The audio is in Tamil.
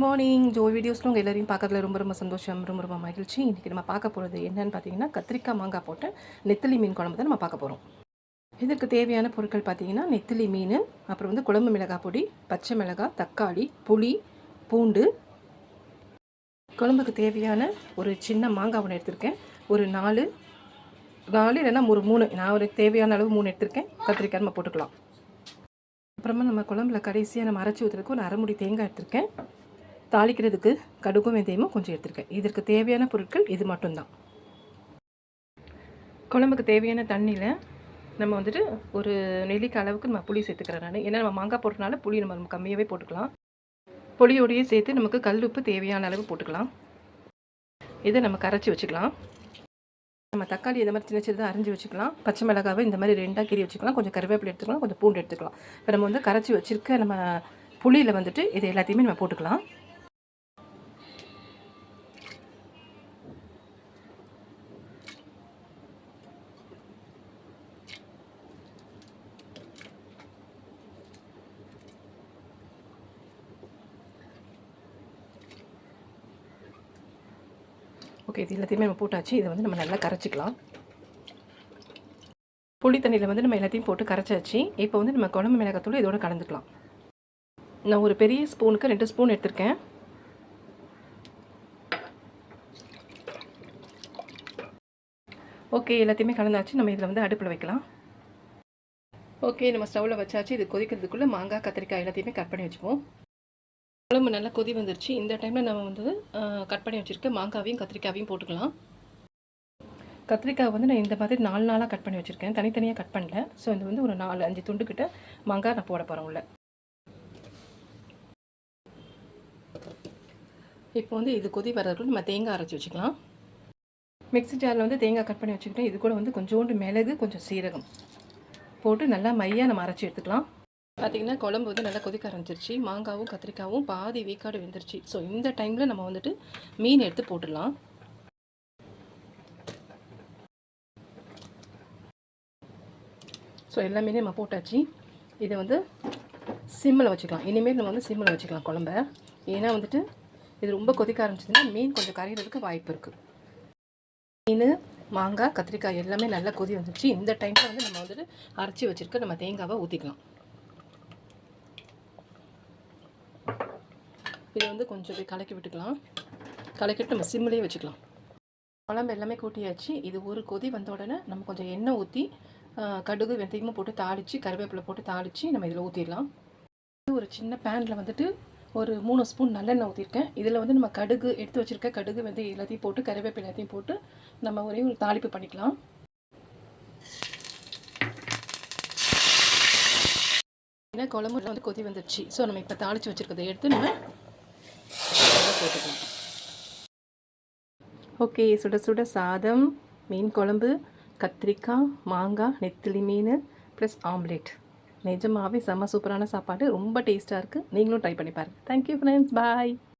குட் மார்னிங் ஜோ வீடியோஸில் உங்கள் எல்லோரையும் பார்க்கறதுல ரொம்ப ரொம்ப சந்தோஷம் ரொம்ப ரொம்ப மகிழ்ச்சி. இன்றைக்கி நம்ம பார்க்க போகிறது என்னன்னு பார்த்தீங்கன்னா கத்திரிக்காய் மாங்காய் போட்ட நெத்திலி மீன் குழம்பு தான் நம்ம பார்க்க போகிறோம் இதற்கு தேவையான பொருட்கள் பார்த்தீங்கன்னா நெத்திலி மீன் அப்புறம் வந்து குழம்பு மிளகாய் பொடி பச்சை மிளகாய் தக்காளி புளி பூண்டு. குழம்புக்கு தேவையான ஒரு சின்ன மாங்காய் ஒன்று எடுத்திருக்கேன். ஒரு நாலு நாலு இல்லைன்னா ஒரு மூணு. நான் ஒரு தேவையான அளவு மூணு எடுத்திருக்கேன். கத்திரிக்காய் நம்ம போட்டுக்கலாம். அப்புறமா நம்ம குழம்புல கடைசியாக நம்ம அரைச்சி ஊற்றுறதுக்கு ஒரு அரைமுடி தேங்காய் எடுத்திருக்கேன். தாளிக்கிறதுக்கு கடுகும் வெந்தயமும் கொஞ்சம் எடுத்திருக்கேன். இதற்கு தேவையான பொருட்கள் இது மட்டும்தான். குழம்புக்கு தேவையான தண்ணியில் நம்ம வந்துட்டு ஒரு நெல்லிக்காய் அளவுக்கு நம்ம புளி சேர்த்துக்கிறேன் நான். ஏன்னா நம்ம மாங்காய் போடுறதுனால புளி நம்ம நம்ம கம்மியாகவே போட்டுக்கலாம். புளியோடையே சேர்த்து நமக்கு கல் உப்பு தேவையான அளவு போட்டுக்கலாம். இதை நம்ம கரைச்சி வச்சுக்கலாம். நம்ம தக்காளி இந்த மாதிரி சின்ன சின்னதாக அரிஞ்சு வச்சுக்கலாம். பச்சை மிளகாவை இந்த மாதிரி ரெண்டாக கீறி வச்சுக்கலாம். கொஞ்சம் கருவேப்பிலை எடுத்துக்கலாம். கொஞ்சம் பூண்டு எடுத்துக்கலாம். இப்போ நம்ம வந்து கரைச்சி வச்சுருக்க நம்ம புளியில் வந்துட்டு இது எல்லாத்தையுமே நம்ம போட்டுக்கலாம். ஓகே இது எல்லாத்தையுமே நம்ம போட்டாச்சு. இதை வந்து நம்ம நல்லா கரைச்சிக்கலாம். புளி தண்ணியில் வந்து நம்ம எல்லாத்தையும் போட்டு கரைச்சாச்சு. இப்போ வந்து நம்ம குழம்பு மிளகாத்தூள் இதோட கலந்துக்கலாம். நான் ஒரு பெரிய ஸ்பூனுக்கு ரெண்டு ஸ்பூன் எடுத்திருக்கேன். ஓகே எல்லாத்தையுமே கலந்தாச்சு. நம்ம இதில் வந்து அடுப்பில் வைக்கலாம். ஓகே நம்ம ஸ்டவ்வில் வச்சாச்சு. இது கொதிக்கிறதுக்குள்ளே மாங்காய் கத்திரிக்காய் எல்லாத்தையுமே கட் பண்ணி வச்சுப்போம். குழம்பு நல்லா கொதி வந்துருச்சு. இந்த டைமில் நம்ம வந்து கட் பண்ணி வச்சுருக்க மாங்காவையும் கத்திரிக்காவையும் போட்டுக்கலாம். கத்திரிக்காய் வந்து நான் இந்த மாதிரி நாலு நாளாக கட் பண்ணி வச்சுருக்கேன். தனித்தனியாக கட் பண்ணல. ஸோ இது வந்து ஒரு நாலு அஞ்சு துண்டுக்கிட்ட மாங்காய் நான் போட போகிறேன் உள்ள. இப்போ வந்து இது கொதி வர்றதுக்கு நம்ம தேங்காய் அரைச்சி வச்சுக்கலாம். மிக்ஸி ஜாரில் வந்து தேங்காய் கட் பண்ணி வச்சுக்கிட்டேன். இது கூட வந்து கொஞ்சோண்டு மிளகு கொஞ்சம் சீரகம் போட்டு நல்லா மையாக நம்ம அரைச்சி எடுத்துக்கலாம். பார்த்திங்கன்னா குழம்பு வந்து நல்லா கொதிக்க ஆரம்பிச்சிருச்சு. மாங்காவும் கத்திரிக்காவும் பாதி வீக்காடு வெந்துருச்சு ஸோ இந்த டைமில் நம்ம வந்துட்டு மீன் எடுத்து போட்டுடலாம். ஸோ எல்லாமே நம்ம போட்டாச்சு. இதை வந்து சிம்மில் வச்சுக்கலாம். இனிமேல் நம்ம வந்து சிம்மில் வச்சுக்கலாம் குழம்ப. ஏன்னா வந்துட்டு இது ரொம்ப கொதிக்க ஆரம்பிச்சதுன்னா மீன் கொஞ்சம் கரையிறதுக்கு வாய்ப்பு இருக்குது மீன் மாங்காய் கத்திரிக்காய் எல்லாமே நல்லா கொதி வந்துருச்சு. இந்த டைமில் வந்து நம்ம வந்துட்டு அரைச்சி வச்சுருக்க நம்ம தேங்காவை ஊற்றிக்கலாம் இதை வந்து கொஞ்சம் போய் கலக்கி விட்டுக்கலாம். கலக்கிட்டு நம்ம சிம்மிலே வச்சுக்கலாம். குழம்பு எல்லாமே கூட்டியாச்சு. இது ஒரு கொதி வந்த உடனே நம்ம கொஞ்சம் எண்ணெய் ஊற்றி கடுகு வெந்தயமும் போட்டு தாளித்து கருவேப்பிலை போட்டு தாளித்து நம்ம இதில் ஊற்றிடலாம் ஒரு சின்ன பேனில் வந்துட்டு ஒரு மூணு ஸ்பூன் நல்லெண்ணெய் ஊற்றிருக்கேன் இதில் வந்து நம்ம கடுகு எடுத்து வச்சுருக்க கடுகு வெந்தயம் எல்லாத்தையும் போட்டு கருவேப்பிலை எல்லாத்தையும் போட்டு நம்ம ஒரே ஒரு தாளிப்பு பண்ணிக்கலாம். ஏன்னா குழம்பு வந்து கொதி வந்துடுச்சு ஸோ நம்ம இப்போ தாளித்து வச்சுருக்கதை எடுத்து நம்ம போட்டுக்கலாம். ஓகே சுட சுட சாதம் மீன் குழம்பு கத்திரிக்காய் மாங்காய் நெத்திலி மீன் ப்ளஸ் ஆம்லேட் நிஜமாகவே செம்ம சூப்பரான சாப்பாடு ரொம்ப டேஸ்ட்டாக இருக்குது நீங்களும் ட்ரை பண்ணி பாருங்கள் தேங்க்யூ ஃப்ரெண்ட்ஸ் பாய்